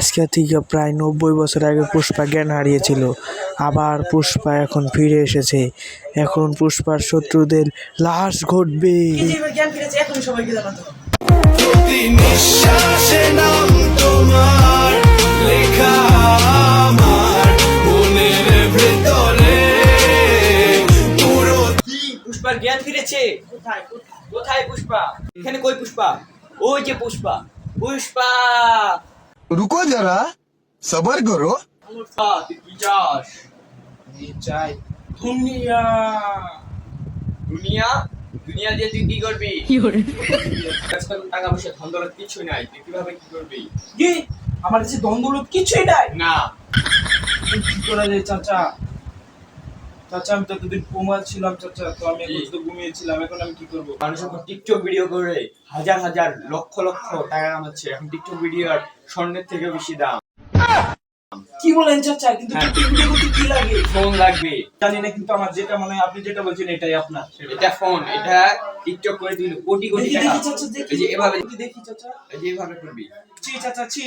আজকে থেকে প্রায় নব্বই বছর আগে পুষ্পা জ্ঞান হারিয়েছিল। আবার পুষ্পা এখন ফিরে এসেছে। এখন পুষ্পার শত্রুদের লাশ ঘটবে। জ্ঞান ফিরেছে এখনই সবাইকে জানাতে প্রতি নিঃশ্বাসে নাম তোমার লেখা আমার মনের ভেতরে পুরো পুষ্পার জ্ঞান ফিরেছে? কোথায় কোথায়? কোথায় পুষ্পা? এখানে কই পুষ্পা? ওই যে পুষ্পা। পুষ্পা! রুকো যারা সবার করো চাই দুনিয়া দুনিয়া কি টাকা পয়সা কিছুই নাই। কি কি? আমার কাছে দ্বন্দ্ব কিছুই নাই? না। কি করা যায় চাচা? চাচা আমি তো এতদিন ছিলাম চাচা তো আমি এখন তো ঘুমিয়েছিলাম এখন আমি কি করব? মানুষ এখন টিকটক ভিডিও করে হাজার হাজার লক্ষ লক্ষ টাকা কামাচ্ছে। এখন টিকটক ভিডিও আর স্বর্ণের থেকে বেশি দাম। কি বলেন চাচা কিন্তু হ্যাঁ। টিকটক ভিডিও করতে কি লাগে? ফোন লাগবে। জানি না কিন্তু আমার যেটা মনে হয় আপনি যেটা বলছেন এটাই আপনার। এটা ফোন এটা টিকটক করে দিল কোটি কোটি টাকা। এই যে এভাবে দেখি চাচা। এই যে এভাবে করবি। ছি চাচা ছি।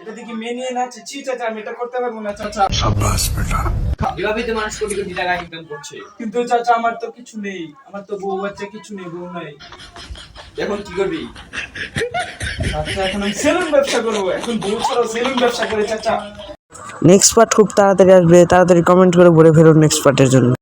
এটা দেখি মেনিয়ে নাচছে। ছি চাচা আমি এটা করতে পারব না চাচা এভাবে তো মানুষ কোটি কোটি টাকা ইনকাম করছে। কিন্তু চাচা আমার তো কিছু নেই। আমার তো বউ বাচ্চা কিছু নেই বউ নাই। এখন কি করবি? চাচা এখন আমি সেলুন ব্যবসা করব। এখন বউ ছাড়াও সেলুন ব্যবসা করে চাচা নেক্সট পার্ট খুব তাড়াতাড়ি আসবে। তাড়াতাড়ি কমেন্ট করে ভরে ফেলুন নেক্সট পার্টের জন্য।